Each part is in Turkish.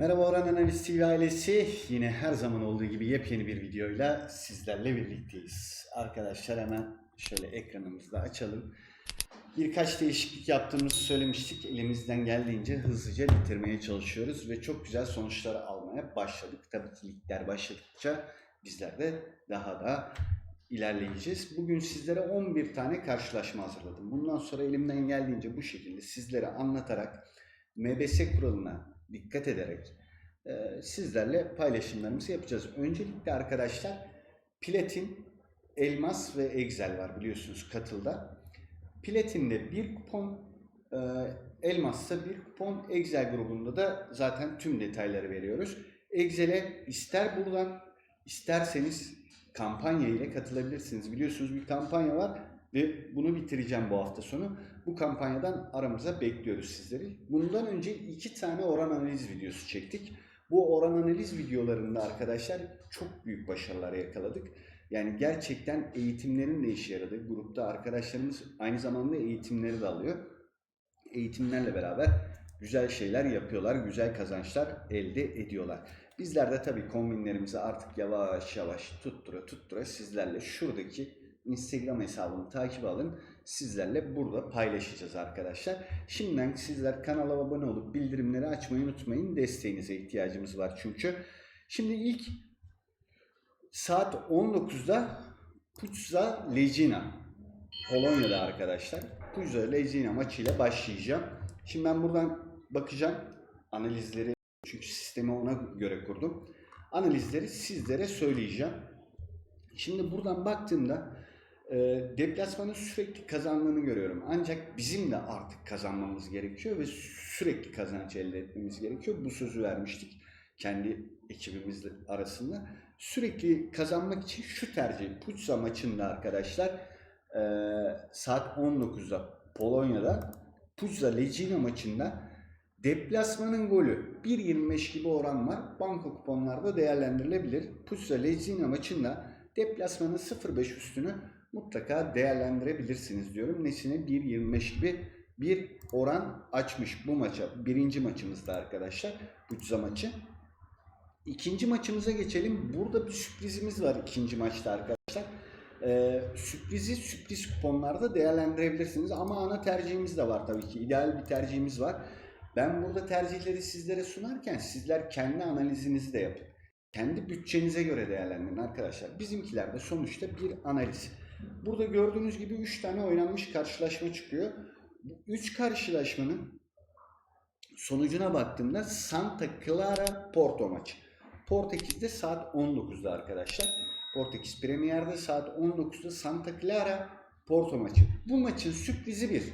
Merhaba Orhan Analiz TV ailesi. Yine her zaman olduğu gibi yepyeni bir videoyla sizlerle birlikteyiz. Arkadaşlar hemen şöyle ekranımızda açalım. Birkaç değişiklik yaptığımızı söylemiştik. Elimizden geldiğince hızlıca bitirmeye çalışıyoruz ve çok güzel sonuçlar almaya başladık. Tabii ki ligler başladıkça bizler de daha da ilerleyeceğiz. Bugün sizlere 11 tane karşılaşma hazırladım. Bundan sonra elimden geldiğince bu şekilde sizlere anlatarak MBS kuralına dikkat ederek e, sizlerle paylaşımlarımızı yapacağız. Öncelikle arkadaşlar Platin, Elmas ve Excel var biliyorsunuz katılda. Platin'de bir kupon, e, Elmas'ta bir kupon, Excel grubunda da zaten tüm detayları veriyoruz. Excel'e ister buradan isterseniz kampanya ile katılabilirsiniz. Biliyorsunuz bir kampanya var ve bunu bitireceğim bu hafta sonu. Bu kampanyadan aramıza bekliyoruz sizleri. Bundan önce iki tane oran analiz videosu çektik. Bu oran analiz videolarında arkadaşlar çok büyük başarılar yakaladık. Yani gerçekten eğitimlerin de işe yaradı. Grupta arkadaşlarımız aynı zamanda eğitimleri de alıyor. Eğitimlerle beraber güzel şeyler yapıyorlar, güzel kazançlar elde ediyorlar. Bizler de tabii kombinlerimizi artık yavaş yavaş tuttura tuttura sizlerle şuradaki Instagram hesabını takip alın. Sizlerle burada paylaşacağız arkadaşlar. Şimdiden sizler kanala abone olup bildirimleri açmayı unutmayın. Desteğinize ihtiyacımız var çünkü. Şimdi ilk saat 19'da Pucza Legina Polonya'da arkadaşlar. Pucza Legina maçıyla başlayacağım. Şimdi ben buradan bakacağım analizleri çünkü sistemi ona göre kurdum. Analizleri sizlere söyleyeceğim. Şimdi buradan baktığımda e, deplasmanın sürekli kazandığını görüyorum. Ancak bizim de artık kazanmamız gerekiyor ve sürekli kazanç elde etmemiz gerekiyor. Bu sözü vermiştik kendi ekibimiz arasında. Sürekli kazanmak için şu tercih. Pucza maçında arkadaşlar e, saat 19'da Polonya'da Pucza Legina maçında Deplasmanın golü 1.25 gibi oran var. Banko kuponlarda değerlendirilebilir. Pucza Legina maçında deplasmanın 0.5 üstünü mutlaka değerlendirebilirsiniz diyorum. Nesine 1.25 gibi bir oran açmış bu maça. Birinci maçımızda arkadaşlar. Pucza maçı. İkinci maçımıza geçelim. Burada bir sürprizimiz var ikinci maçta arkadaşlar. Ee, sürprizi sürpriz kuponlarda değerlendirebilirsiniz. Ama ana tercihimiz de var tabii ki. İdeal bir tercihimiz var. Ben burada tercihleri sizlere sunarken sizler kendi analizinizi de yapın. Kendi bütçenize göre değerlendirin arkadaşlar. Bizimkiler de sonuçta bir analiz. Burada gördüğünüz gibi 3 tane oynanmış karşılaşma çıkıyor. Bu 3 karşılaşmanın sonucuna baktığımda Santa Clara Porto maçı. Portekiz'de saat 19'da arkadaşlar. Portekiz Premier'de saat 19'da Santa Clara Porto maçı. Bu maçın sürprizi bir.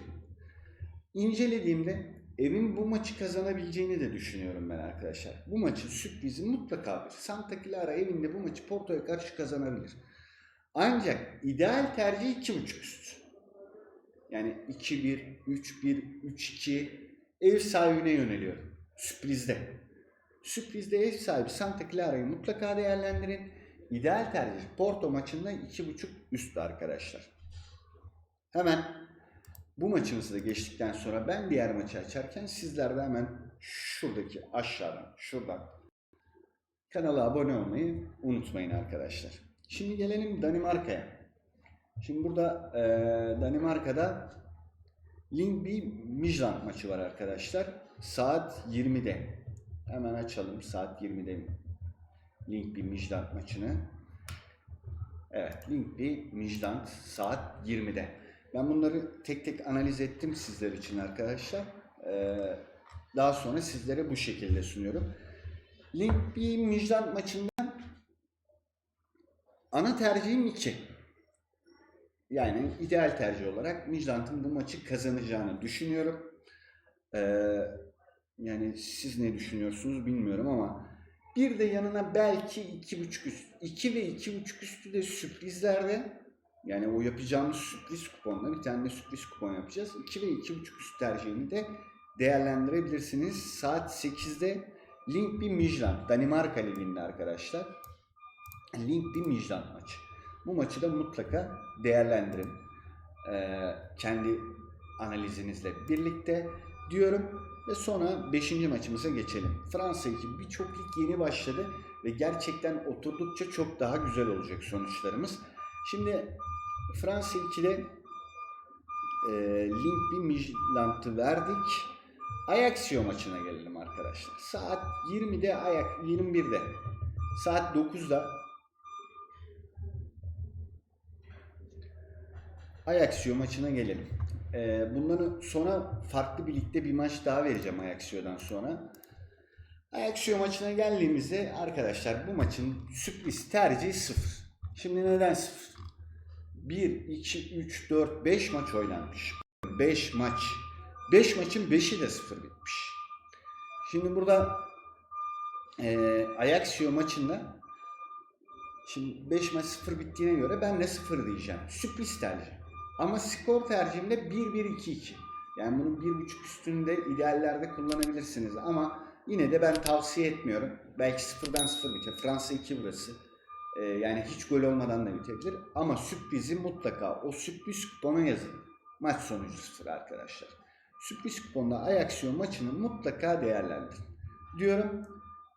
İncelediğimde evin bu maçı kazanabileceğini de düşünüyorum ben arkadaşlar. Bu maçın sürprizi mutlaka bir. Santa Clara evinde bu maçı Porto'ya karşı kazanabilir. Ancak ideal tercih 2.5 üst. Yani 2-1, 3-1, 3-2 ev sahibine yöneliyorum. Sürprizde. Sürprizde ev sahibi Santa Clara'yı mutlaka değerlendirin. İdeal tercih Porto maçında 2.5 üst arkadaşlar. Hemen bu maçımızı da geçtikten sonra ben diğer maçı açarken sizler de hemen şuradaki aşağıdan, şuradan kanala abone olmayı unutmayın arkadaşlar. Şimdi gelelim Danimarka'ya. Şimdi burada e, Danimarka'da Lyngby Midtjylland maçı var arkadaşlar. Saat 20'de. Hemen açalım saat 20'de Lyngby Midtjylland maçını. Evet Lyngby Midtjylland saat 20'de. Ben bunları tek tek analiz ettim sizler için arkadaşlar. Ee, daha sonra sizlere bu şekilde sunuyorum. Link bir maçından ana tercihim 2. Yani ideal tercih olarak Midtjylland'ın bu maçı kazanacağını düşünüyorum. Ee, yani siz ne düşünüyorsunuz bilmiyorum ama bir de yanına belki 2.5 üst, 2 ve 2.5 üstü de sürprizlerde yani o yapacağımız sürpriz kuponla bir tane de sürpriz kupon yapacağız. 2 ve 2.5 üst tercihini de değerlendirebilirsiniz. Saat 8'de Linkby Midtjylland Danimarka Ligi'nde arkadaşlar. Linkby Midtjylland maçı. Bu maçı da mutlaka değerlendirin. Ee, kendi analizinizle birlikte diyorum. Ve sonra 5. maçımıza geçelim. Fransa 2 birçok lig yeni başladı ve gerçekten oturdukça çok daha güzel olacak sonuçlarımız. Şimdi Fransa 2'de e, Linkby Midland'ı verdik. Ajaxio maçına gelelim arkadaşlar. Saat 20'de Ajax 21'de. Saat 9'da Ajaxio maçına gelelim. Ee, bundan sonra farklı bir ligde bir maç daha vereceğim Ajaxio'dan sonra. Ajaxio maçına geldiğimizde arkadaşlar bu maçın sürpriz tercihi 0. Şimdi neden 0? 1, 2, 3, 4, 5 maç oynanmış. 5 maç. 5 maçın 5'i de 0 bitmiş. Şimdi burada e, Ajaxio maçında şimdi 5 maç 0 bittiğine göre ben de 0 diyeceğim. Sürpriz tercih. Ama skor tercihimde 1-1-2-2. Yani bunun 1.5 üstünde ideallerde kullanabilirsiniz ama yine de ben tavsiye etmiyorum. Belki 0'dan 0 biter. Fransa 2 burası. Ee, yani hiç gol olmadan da bitebilir. Ama sürprizi mutlaka o sürpriz kupona yazın. Maç sonucu 0 arkadaşlar. Sürpriz kuponda Ajaxio maçını mutlaka değerlendirin. Diyorum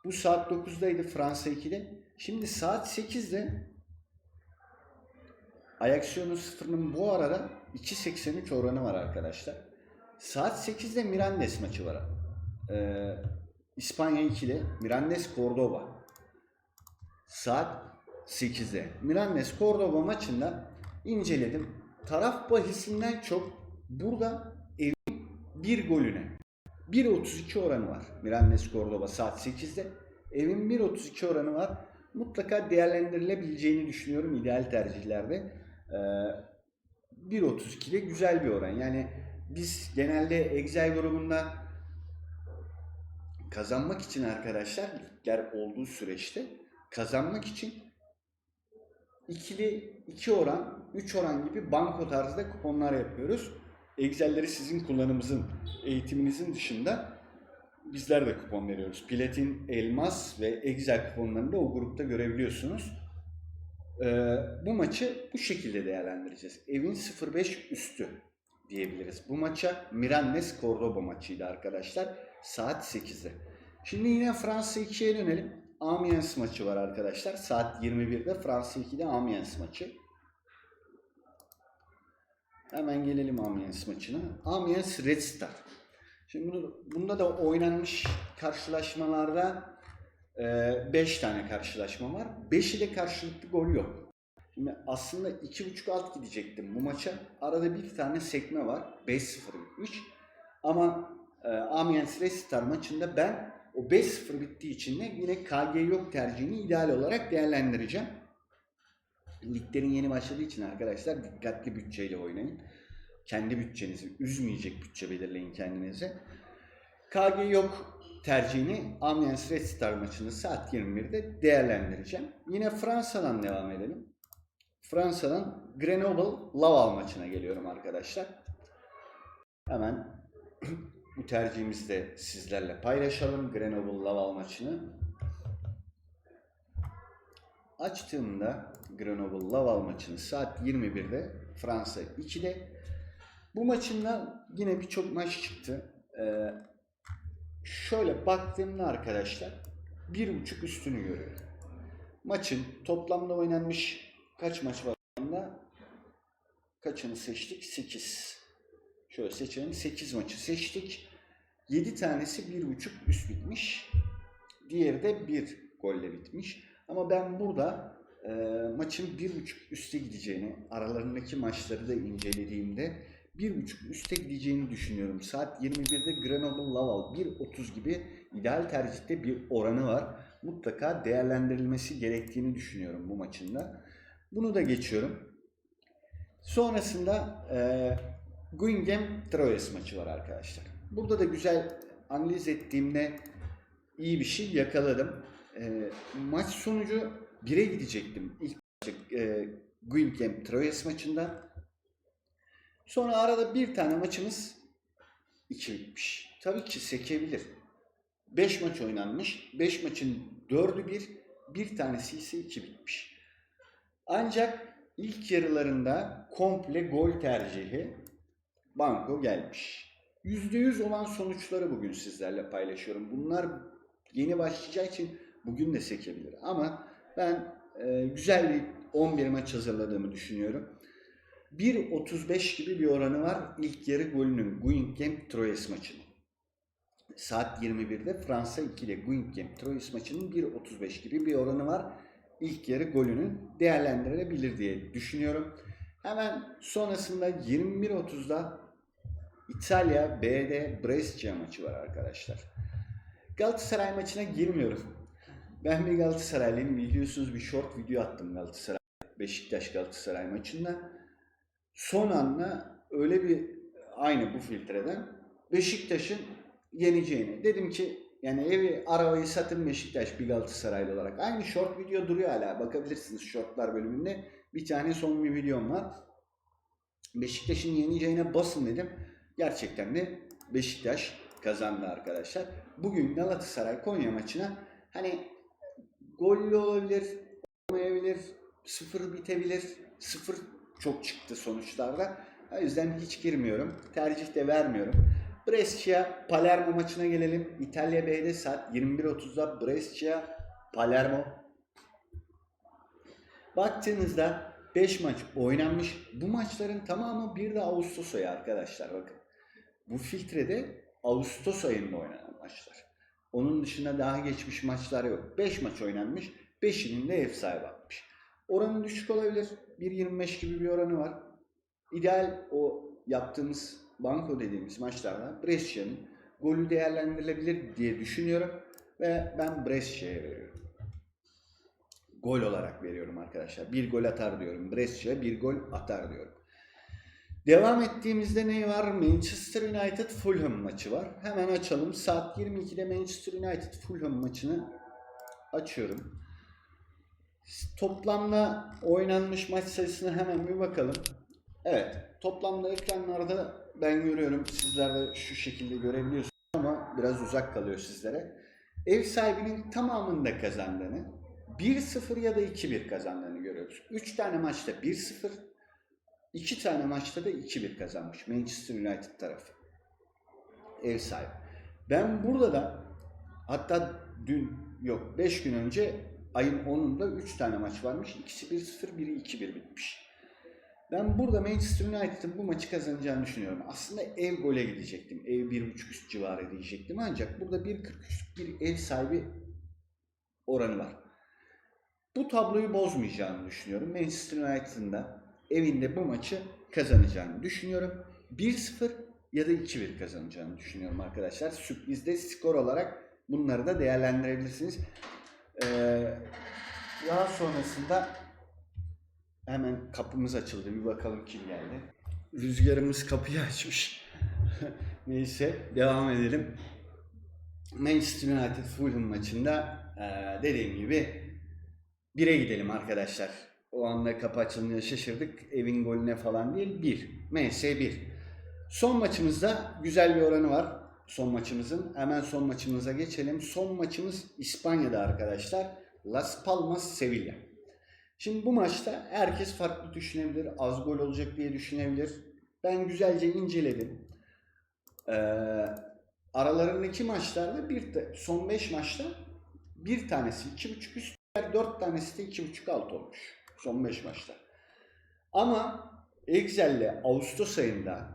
bu saat 9'daydı Fransa 2'de. Şimdi saat 8'de Ajaxio'nun sıfırının bu arada 2.83 oranı var arkadaşlar. Saat 8'de Mirandes maçı var. Ee, İspanya 2'de Mirandes Cordoba. Saat 8'de. Mirandes Cordoba maçında inceledim. Taraf bahisinden çok burada evin bir golüne 1.32 oranı var. Mirandes Cordoba saat 8'de. Evin 1.32 oranı var. Mutlaka değerlendirilebileceğini düşünüyorum ideal tercihlerde. Ee, 1.32'de güzel bir oran. Yani biz genelde Excel grubunda kazanmak için arkadaşlar ligler olduğu süreçte kazanmak için ikili 2 oran, 3 oran gibi banko tarzda kuponlar yapıyoruz. Excel'leri sizin kullanımınızın, eğitiminizin dışında bizler de kupon veriyoruz. Platin, Elmas ve Excel kuponlarını da o grupta görebiliyorsunuz. Ee, bu maçı bu şekilde değerlendireceğiz. Evin 0-5 üstü diyebiliriz. Bu maça Mirandes Cordoba maçıydı arkadaşlar. Saat 8'de. Şimdi yine Fransa 2'ye dönelim. Amiens maçı var arkadaşlar. Saat 21'de Fransa 2'de Amiens maçı. Hemen gelelim Amiens maçına. Amiens Red Star. Şimdi bunu- bunda da oynanmış karşılaşmalarda 5 tane karşılaşma var. 5'i de karşılıklı gol yok. Şimdi aslında 2.5 alt gidecektim bu maça. Arada bir tane sekme var. 5-0 bitmiş. Ama e, Amiens Red Star maçında ben o 5-0 bittiği için de yine KG yok tercihini ideal olarak değerlendireceğim. Liglerin yeni başladığı için arkadaşlar dikkatli bütçeyle oynayın. Kendi bütçenizi üzmeyecek bütçe belirleyin kendinize. KG yok tercihini Amiens Red Star maçını saat 21'de değerlendireceğim. Yine Fransa'dan devam edelim. Fransa'dan Grenoble Laval maçına geliyorum arkadaşlar. Hemen bu tercihimizi de sizlerle paylaşalım. Grenoble Laval maçını. Açtığımda Grenoble Laval maçını saat 21'de Fransa 2'de. Bu maçında yine birçok maç çıktı. Ee, şöyle baktığımda arkadaşlar bir buçuk üstünü görüyorum. Maçın toplamda oynanmış kaç maç var? Kaçını seçtik? 8. Şöyle seçelim. 8 maçı seçtik. 7 tanesi bir buçuk üst bitmiş. Diğeri de bir golle bitmiş. Ama ben burada e, maçın bir buçuk üste gideceğini, aralarındaki maçları da incelediğimde bir buçuk üste gideceğini düşünüyorum. Saat 21'de Grenoble Laval 1.30 gibi ideal tercihte bir oranı var. Mutlaka değerlendirilmesi gerektiğini düşünüyorum bu maçında. Bunu da geçiyorum. Sonrasında e, Guingamp Troyes maçı var arkadaşlar. Burada da güzel analiz ettiğimde iyi bir şey yakaladım. E, maç sonucu 1'e gidecektim ilk e, Guingamp Troyes maçında. Sonra arada bir tane maçımız 2 bitmiş. Tabii ki sekebilir. 5 maç oynanmış. 5 maçın 4'ü 1, bir tanesi ise 2 bitmiş. Ancak ilk yarılarında komple gol tercihi banko gelmiş. %100 olan sonuçları bugün sizlerle paylaşıyorum. Bunlar yeni başlayacağı için bugün de sekebilir. Ama ben e, güzel bir 11 maç hazırladığımı düşünüyorum. 1.35 gibi bir oranı var ilk yarı golünün Guingamp Troyes maçının. Saat 21'de Fransa 2 ile Guingamp Troyes maçının 1.35 gibi bir oranı var. İlk yarı golünün değerlendirilebilir diye düşünüyorum. Hemen sonrasında 21.30'da İtalya B'de Brescia maçı var arkadaşlar. Galatasaray maçına girmiyorum. Ben bir Galatasaraylıyım. Biliyorsunuz bir short video attım Galatasaray. Beşiktaş Galatasaray maçında. Son anda öyle bir aynı bu filtreden Beşiktaş'ın yeneceğini. Dedim ki yani evi arabayı satın Beşiktaş bir Galatasaraylı olarak. Aynı short video duruyor hala. Bakabilirsiniz shortlar bölümünde. Bir tane son bir videom var. Beşiktaş'ın yeneceğine basın dedim. Gerçekten de Beşiktaş kazandı arkadaşlar. Bugün Galatasaray Konya maçına hani gollü olabilir, olmayabilir, sıfır bitebilir. Sıfır çok çıktı sonuçlarda. O yüzden hiç girmiyorum. Tercih de vermiyorum. Brescia Palermo maçına gelelim. İtalya B'de saat 21.30'da Brescia Palermo. Baktığınızda 5 maç oynanmış. Bu maçların tamamı bir de Ağustos ayı arkadaşlar bakın. Bu filtrede Ağustos ayında oynanan maçlar. Onun dışında daha geçmiş maçlar yok. 5 maç oynanmış. 5'inin de ev sahibi. Oranı düşük olabilir. 1.25 gibi bir oranı var. İdeal o yaptığımız banko dediğimiz maçlarda Brescia'nın golü değerlendirilebilir diye düşünüyorum. Ve ben Brescia'ya veriyorum. Gol olarak veriyorum arkadaşlar. Bir gol atar diyorum. Brescia bir gol atar diyorum. Devam ettiğimizde ne var? Manchester United Fulham maçı var. Hemen açalım. Saat 22'de Manchester United Fulham maçını açıyorum. Toplamda oynanmış maç sayısına hemen bir bakalım. Evet, toplamda ekranlarda ben görüyorum. Sizler de şu şekilde görebiliyorsunuz ama biraz uzak kalıyor sizlere. Ev sahibinin tamamında kazandığını, 1-0 ya da 2-1 kazandığını görüyoruz. 3 tane maçta 1-0, 2 tane maçta da 2-1 kazanmış Manchester United tarafı. Ev sahibi. Ben burada da hatta dün yok 5 gün önce ayın 10'unda 3 tane maç varmış. İkisi 1-0, biri 2-1 bitmiş. Ben burada Manchester United'ın bu maçı kazanacağını düşünüyorum. Aslında ev gole gidecektim. Ev 1.5 üst civarı diyecektim. Ancak burada 1.43 bir ev sahibi oranı var. Bu tabloyu bozmayacağını düşünüyorum. Manchester United'ın da evinde bu maçı kazanacağını düşünüyorum. 1-0 ya da 2-1 kazanacağını düşünüyorum arkadaşlar. Sürprizde skor olarak bunları da değerlendirebilirsiniz. Ee, daha sonrasında hemen kapımız açıldı. Bir bakalım kim geldi. Rüzgarımız kapıyı açmış. Neyse devam edelim. Manchester United Fulham maçında eee, dediğim gibi 1'e gidelim arkadaşlar. O anda kapı açılınca şaşırdık. Evin golüne falan değil 1. MS 1. Son maçımızda güzel bir oranı var. Son maçımızın. Hemen son maçımıza geçelim. Son maçımız İspanya'da arkadaşlar. Las Palmas Sevilla. Şimdi bu maçta herkes farklı düşünebilir. Az gol olacak diye düşünebilir. Ben güzelce inceledim. Ee, aralarındaki maçlarda bir de, son 5 maçta bir tanesi 2.5 üst, diğer 4 tanesi de 2.5 alt olmuş. Son 5 maçta. Ama Excel'le Ağustos ayında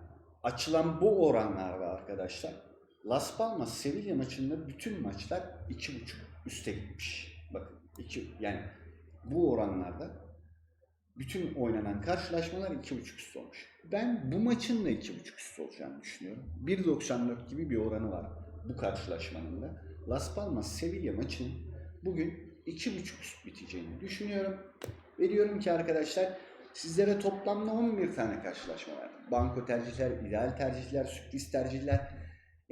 açılan bu oranlarda arkadaşlar Las Palmas Sevilla maçında bütün maçlar 2.5 üste gitmiş. Bakın iki, yani bu oranlarda bütün oynanan karşılaşmalar 2.5 üst olmuş. Ben bu maçın da 2.5 üst olacağını düşünüyorum. 1.94 gibi bir oranı var bu karşılaşmanın da. Las Palmas Sevilla maçının bugün 2.5 üst biteceğini düşünüyorum. Ve diyorum ki arkadaşlar sizlere toplamda 11 tane karşılaşma var. Banko tercihler, ideal tercihler, sürpriz tercihler.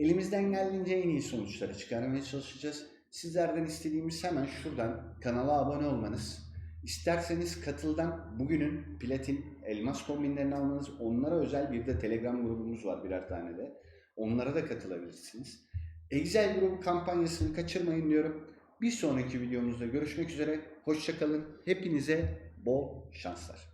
Elimizden geldiğince en iyi sonuçları çıkarmaya çalışacağız. Sizlerden istediğimiz hemen şuradan kanala abone olmanız. İsterseniz katıldan bugünün platin elmas kombinlerini almanız. Onlara özel bir de telegram grubumuz var birer tane de. Onlara da katılabilirsiniz. Excel grubu kampanyasını kaçırmayın diyorum. Bir sonraki videomuzda görüşmek üzere. Hoşçakalın. Hepinize bol şanslar.